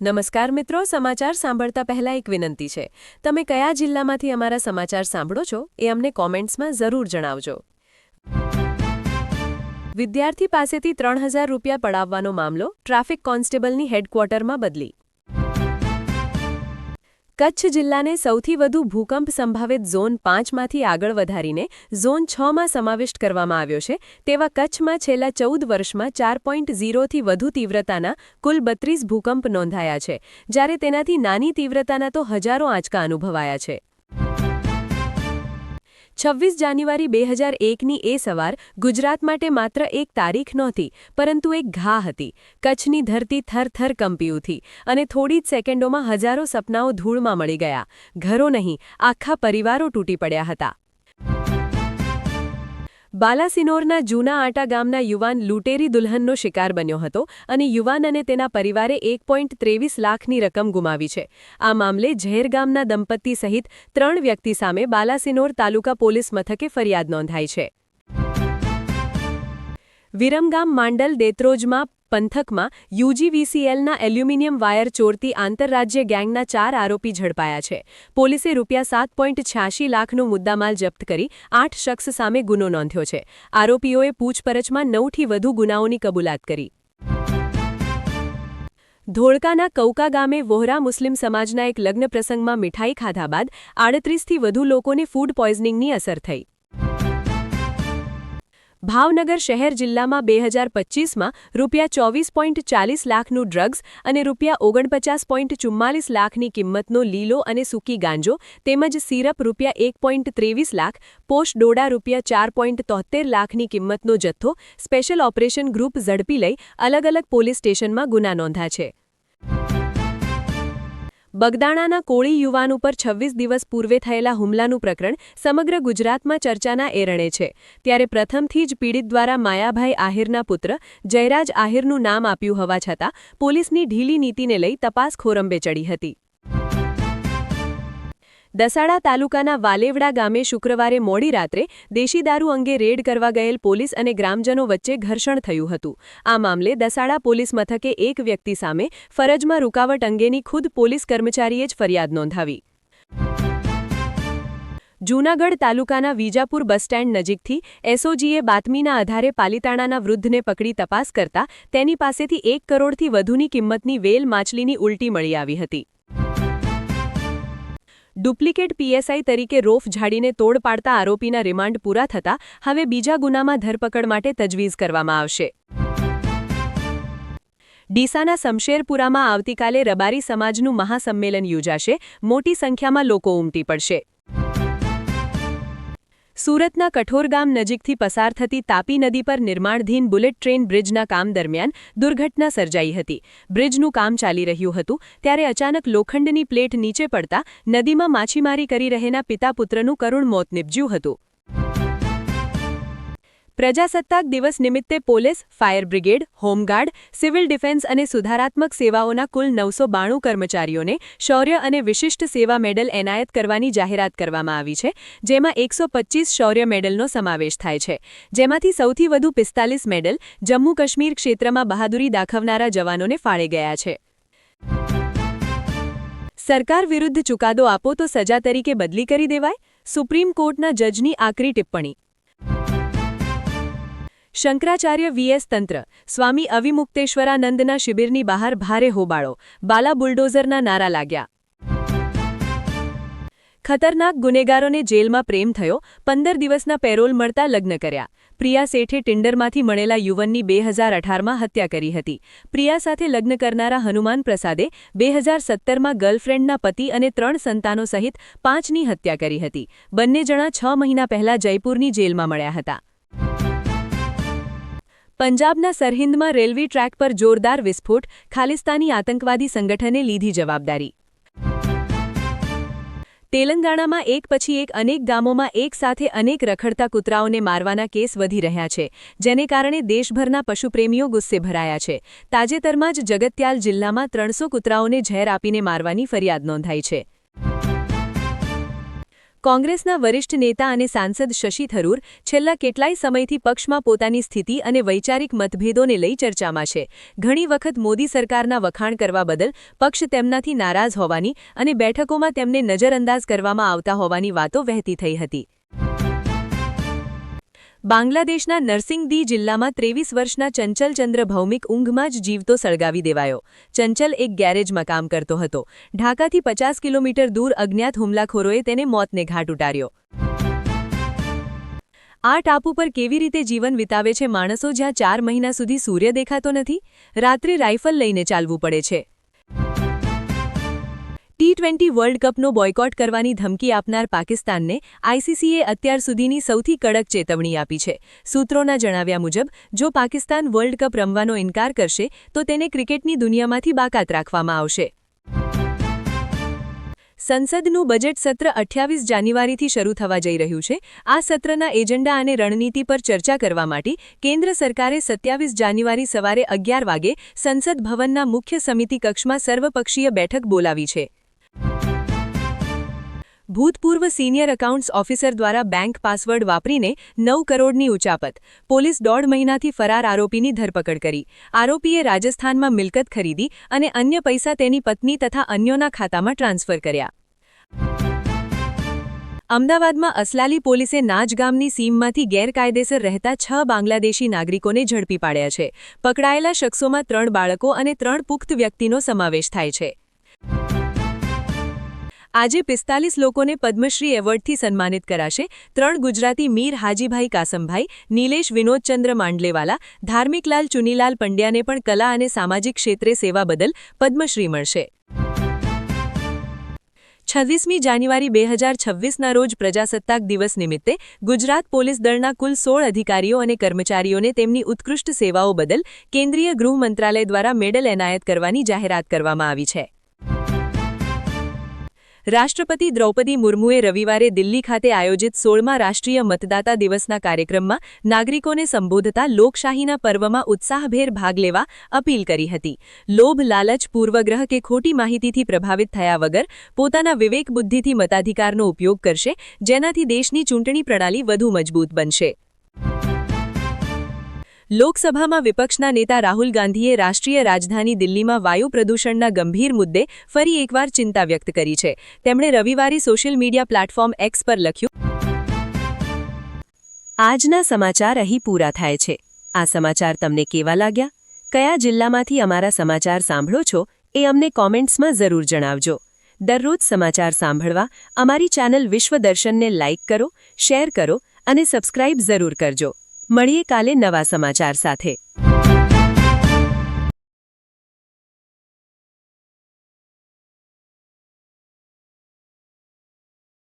નમસ્કાર મિત્રો, સમાચાર સાંભળતા પહેલા એક વિનંતી છે. તમે કયા જિલ્લામાંથી અમારા સમાચાર સાંભળો છો, એ અમને કોમેન્ટ્સમાં જરૂર જણાવજો. વિદ્યાર્થી પાસેથી ત્રણ હજાર રૂપિયા પડાવવાનો મામલો, ટ્રાફિક કોન્સ્ટેબલની હેડક્વાર્ટરમાં બદલી. કચ્છ જિલ્લાને સૌથી વધુ ભૂકંપ સંભાવિત ઝોન પાંચમાંથી આગળ વધારીને ઝોન છમાં સમાવિષ્ટ કરવામાં આવ્યો છે. તેવા કચ્છમાં છેલ્લા ચૌદ વર્ષમાં ચાર પોઈન્ટ ઝીરોથી વધુ તીવ્રતાના કુલ બત્રીસ ભૂકંપ નોંધાયા છે. જ્યારે તેનાથી નાની તીવ્રતાના તો હજારો આંચકા અનુભવાયા છે. છવ્વીસ જાન્યુઆરી બે હજાર એકની એ સવાર ગુજરાત માટે માત્ર એક તારીખ નહોતી, પરંતુ એક ઘા હતી. કચ્છની ધરતી થરથર કંપી ઉઠી અને થોડી જ સેકન્ડોમાં હજારો સપનાઓ ધૂળમાં મળી ગયા. ઘરો નહીં, આખા પરિવારો તૂટી પડ્યા હતા. બાલાસિનોરના જૂના આટા ગામના યુવાન લૂંટેરી દુલ્હનનો શિકાર બન્યો હતો અને યુવાન અને તેના પરિવારે એક ત્રેવીસ લાખની રકમ ગુમાવી છે. આ મામલે ઝેર ગામના દંપતી સહિત ત્રણ વ્યક્તિ સામે બાલાસિનોર તાલુકા પોલીસ મથકે ફરિયાદ નોંધાઈ છે. વિરમગામ માંડલ દેત્રોજમાં પંથકમાં યુજીવીસીએલના એલ્યુમિનિયમ વાયર ચોરતી આંતરરાજ્ય ગેંગના ચાર આરોપી ઝડપાયા છે. પોલીસે રૂપિયા સાત પોઈન્ટ છ્યાસી લાખનો મુદ્દામાલ જપ્ત કરી આઠ શખ્સ સામે ગુનો નોંધ્યો છે. આરોપીઓએ પૂછપરછમાં નવથી વધુ ગુનાઓની કબૂલાત કરી. ધોળકાના કૌકા ગામે વોહરા મુસ્લિમ સમાજના એક લગ્ન પ્રસંગમાં મીઠાઈ ખાધા બાદ આડત્રીસથી વધુ લોકોને ફૂડ પોઈઝનિંગની અસર થઈ. ભાવનગર શહેર જિલ્લામાં બે હજાર પચીસમાં રૂપિયા ચોવીસ પોઈન્ટ ચાલીસ લાખનું ડ્રગ્સ અને રૂપિયા ઓગણપચાસ પોઈન્ટ ચુમ્માલીસ લાખની કિંમતનો લીલો અને સૂકી ગાંજો તેમજ સિરપ રૂપિયા એક પોઈન્ટ ત્રેવીસ લાખ, પોષ ડોડા રૂપિયા ચાર પોઈન્ટ તોતેર લાખની કિંમતનો જથ્થો સ્પેશિયલ ઓપરેશન ગ્રુપ ઝડપી લઈ અલગ અલગ પોલીસ સ્ટેશનમાં ગુના નોંધા છે. બગદાણાના કોળી યુવાન ઉપર છવ્વીસ દિવસ પૂર્વે થયેલા હુમલાનું પ્રકરણ સમગ્ર ગુજરાતમાં ચર્ચાના એરણે છે. ત્યારે પ્રથમથી જ પીડિત દ્વારા માયાભાઈ આહિરના પુત્ર જયરાજ આહિરનું નામ આપ્યું હોવા છતાં પોલીસની ઢીલી નીતિને લઈ તપાસ ખોરંબે ચડી હતી. દસાડા તાલુકાના વાલેવડા ગામે શુક્રવારે મોડી રાત્રે દેશી દારૂ અંગે રેડ કરવા ગયેલ પોલીસ અને ગ્રામજનો વચ્ચે ઘર્ષણ થયું હતું. આ મામલે દસાડા પોલીસ મથકે એક વ્યક્તિ સામે ફરજમાં રૂકાવટ અંગેની ખુદ પોલીસ કર્મચારીએ જ ફરિયાદ નોંધાવી. જૂનાગઢ તાલુકાના વિજાપુર બસ સ્ટેન્ડ નજીકથી એસઓજીએ બાતમીના આધારે પાલીતાણાના વૃદ્ધને પકડી તપાસ કરતા તેની પાસેથી એક કરોડથી વધુની કિંમતની વેલ માછલીની ઉલટી મળી આવી હતી. ડુપ્લિકેટ પીએસઆઈ તરીકે રોફ ઝાડીને તોડ પાડતા આરોપીના રિમાન્ડ પૂરા થતા હવે બીજા ગુનામાં ધરપકડ માટે તજવીજ કરવામાં આવશે. ડીસાના શમશેરપુરામાં આવતીકાલે રબારી સમાજનું મહાસંમેલન યોજાશે. મોટી સંખ્યામાં લોકો ઉમટી પડશે. સુરતના કઠોરગામ નજીકથી પસાર થતી તાપી નદી પર નિર્માણધીન બુલેટ ટ્રેન બ્રિજના કામ દરમિયાન દુર્ઘટના સર્જાઈ હતી. બ્રિજનું કામ ચાલી રહ્યું હતું, ત્યારે અચાનક લોખંડની પ્લેટ નીચે પડતા નદીમાં માછીમારી કરી રહેના પિતા પુત્રનું કરુણ મોત નિપજ્યું હતું. પ્રજાસત્તાક દિવસ નિમિત્તે police, fire brigade, home guard, civil defence અને સુધારાત્મક સેવાઓના કુલ નવસો બાણું કર્મચારીઓને શૌર્ય અને વિશિષ્ટ સેવા મેડલ એનાયત કરવાની જાહેરાત કરવામાં આવી છે, જેમાં એકસો શૌર્ય મેડલનો સમાવેશ થાય છે. જેમાંથી સૌથી વધુ પિસ્તાલીસ મેડલ જમ્મુ કાશ્મીર ક્ષેત્રમાં બહાદુરી દાખવનારા જવાનોને ફાળે ગયા છે. સરકાર વિરુદ્ધ ચુકાદો આપો તો સજા તરીકે બદલી કરી દેવાય? સુપ્રીમ કોર્ટના જજની આકરી ટિપ્પણી. શંકરાચાર્ય વીએસ તંત્ર, સ્વામી અવિમુક્તેશ્વરાનંદના શિબિરની બહાર ભારે હોબાળો, બાલા બુલડોઝરના નારા લાગ્યા. ખતરનાક ગુનેગારોને જેલમાં પ્રેમ થયો, પંદર દિવસના પેરોલ મળતા લગ્ન કર્યા. પ્રિયા શેઠે ટિન્ડરમાંથી મળેલા યુવનની બે હજાર અઢારમાં હત્યા કરી હતી. પ્રિયા સાથે લગ્ન કરનારા હનુમાન પ્રસાદે બે હજાર સત્તરમાં ગર્લફ્રેન્ડના પતિ અને ત્રણ સંતાનો સહિત પાંચની હત્યા કરી હતી. બંને જણા છ મહિના પહેલા જયપુરની જેલમાં મળ્યા હતા. પંજાબના સરહિંદમાં રેલવે ટ્રેક પર જોરદાર વિસ્ફોટ, ખાલિસ્તાની આતંકવાદી સંગઠને લીધી જવાબદારી. તેલંગાણામાં એક પછી એક અનેક ગામોમાં એક સાથે અનેક રખડતા કૂતરાઓને મારવાના કેસ વધી રહ્યા છે, જેને કારણે દેશભરના પશુપ્રેમીઓ ગુસ્સે ભરાયા છે. તાજેતરમાં જ જગત્યાલ જિલ્લામાં ત્રણસો કૂતરાઓને ઝેર આપીને મારવાની ફરિયાદ નોંધાઈ છે. કોંગ્રેસના વરિષ્ઠ નેતા અને સાંસદ શશી થરૂર છેલ્લા કેટલાય સમયથી પક્ષમાં પોતાની સ્થિતિ અને વૈચારિક મતભેદોને લઈ ચર્ચામાં છે. ઘણી વખત મોદી સરકારના વખાણ કરવા બદલ પક્ષ તેમનાથી નારાજ હોવાની અને બેઠકોમાં તેમને નજરઅંદાજ કરવામાં આવતા હોવાની વાતો વહેતી થઈ હતી. બાંગ્લાદેશના નરસિંગદી જિલ્લામાં ત્રેવીસ વર્ષના ચંચલચંદ્ર ભૌમિક ઊંઘમાં જ જીવતો સળગાવી દેવાયો. ચંચલ એક ગેરેજમાં કામ કરતો હતો. ઢાકાથી પચાસ કિલોમીટર દૂર અજ્ઞાત હુમલાખોરોએ તેને મોતને ઘાટ ઉતાર્યો. આ ટાપુ પર કેવી રીતે જીવન વિતાવે છે માણસો જ્યાં ચાર મહિના સુધી સૂર્ય દેખાતો નથી? રાત્રે રાઇફલ લઈને ચાલવું પડે છે. ટી ટ્વેન્ટી વર્લ્ડ કપનો બોયકોટ કરવાની ધમકી આપનાર પાકિસ્તાનને આઈસીસીએ અત્યાર સુધીની સૌથી કડક ચેતવણી આપી છે. સૂત્રોના જણાવ્યા મુજબ, જો પાકિસ્તાન વર્લ્ડ કપ રમવાનો ઇનકાર કરશે, તો તેને ક્રિકેટની દુનિયામાંથી બાકાત રાખવામાં આવશે. સંસદનું બજેટ સત્ર અઠ્યાવીસ જાન્યુઆરીથી શરૂ થવા જઈ રહ્યું છે. આ સત્રના એજન્ડા અને રણનીતિ પર ચર્ચા કરવા માટે કેન્દ્ર સરકારે સત્યાવીસ જાન્યુઆરી સવારે અગિયાર વાગે સંસદ ભવનના મુખ્ય સમિતિ કક્ષમાં સર્વપક્ષીય બેઠક બોલાવી છે. ભૂતપૂર્વ સિનિયર એકાઉન્ટ્સ ઓફિસર દ્વારા બેંક પાસવર્ડ વાપરીને નવ કરોડની ઉચાપત. પોલીસ દોઢ મહિનાથી ફરાર આરોપીની ધરપકડ કરી. આરોપીએ રાજસ્થાનમાં મિલકત ખરીદી અને અન્ય પૈસા તેની પત્ની તથા અન્યોના ખાતામાં ટ્રાન્સફર કર્યા. અમદાવાદમાં અસલાલી પોલીસે નાજ ગામની સીમમાંથી ગેરકાયદેસર રહેતા છ બાંગ્લાદેશી નાગરિકોને ઝડપી પાડ્યા છે. પકડાયેલા શખ્સોમાં ત્રણ બાળકો અને ત્રણ પુખ્ત વ્યક્તિનો સમાવેશ થાય છે. આજે પિસ્તાલીસ લોકોને પદ્મશ્રી એવોર્ડથી સન્માનિત કરાશે. ત્રણ ગુજરાતી મીર હાજીભાઈ કાસમભાઈ, નીલેશ વિનોદચંદ્ર માંડલેવાલા, ધાર્મિકલાલ ચુનીલાલ પંડ્યાને પણ કલા અને સામાજિક ક્ષેત્રે સેવા બદલ પદ્મશ્રી મળશે. છવ્વીસમી જાન્યુઆરી બે હજાર છવ્વીસના રોજ પ્રજાસત્તાક દિવસ નિમિત્તે ગુજરાત પોલીસ દળના કુલ સોળ અધિકારીઓ અને કર્મચારીઓને તેમની ઉત્કૃષ્ટ સેવાઓ બદલ કેન્દ્રીય ગૃહ મંત્રાલય દ્વારા મેડલ એનાયત કરવાની જાહેરાત કરવામાં આવી છે. રાષ્ટ્રપતિ દ્રૌપદી મુર્મુએ રવિવારે દિલ્હી ખાતે આયોજિત સોળમા રાષ્ટ્રીય મતદાતા દિવસના કાર્યક્રમમાં નાગરિકોને સંબોધતા લોકશાહીના પર્વમાં ઉત્સાહભેર ભાગ લેવા અપીલ કરી હતી. લોભ, લાલચ, પૂર્વગ્રહ કે ખોટી માહિતીથી પ્રભાવિત થયા વગર પોતાના વિવેક બુદ્ધિથી મતાધિકારનો ઉપયોગ કરશે, જેનાથી દેશની ચૂંટણી પ્રણાલી વધુ મજબૂત બનશે. લોકસભામાં વિપક્ષના નેતા રાહુલ ગાંધીએ રાષ્ટ્રીય રાજધાની દિલ્હીમાં વાયુ પ્રદૂષણના ગંભીર મુદ્દે ફરી એકવાર ચિંતા વ્યક્ત કરી છે. તેમણે રવિવારે સોશિયલ મીડિયા પ્લેટફોર્મ એક્સ પર લખ્યું, આજના સમાચાર અહીં પૂરા થાય છે. આ સમાચાર તમને કેવા લાગ્યા? કયા જિલ્લામાંથી અમારા સમાચાર સાંભળો છો? એ અમને કોમેન્ટ્સમાં જરૂર જણાવજો. દરરોજ સમાચાર સાંભળવા અમારી ચેનલ વિશ્વદર્શનને લાઇક કરો, શેર કરો અને સબસ્ક્રાઇબ જરૂર કરજો. મળીએ કાલે નવા સમાચાર સાથે.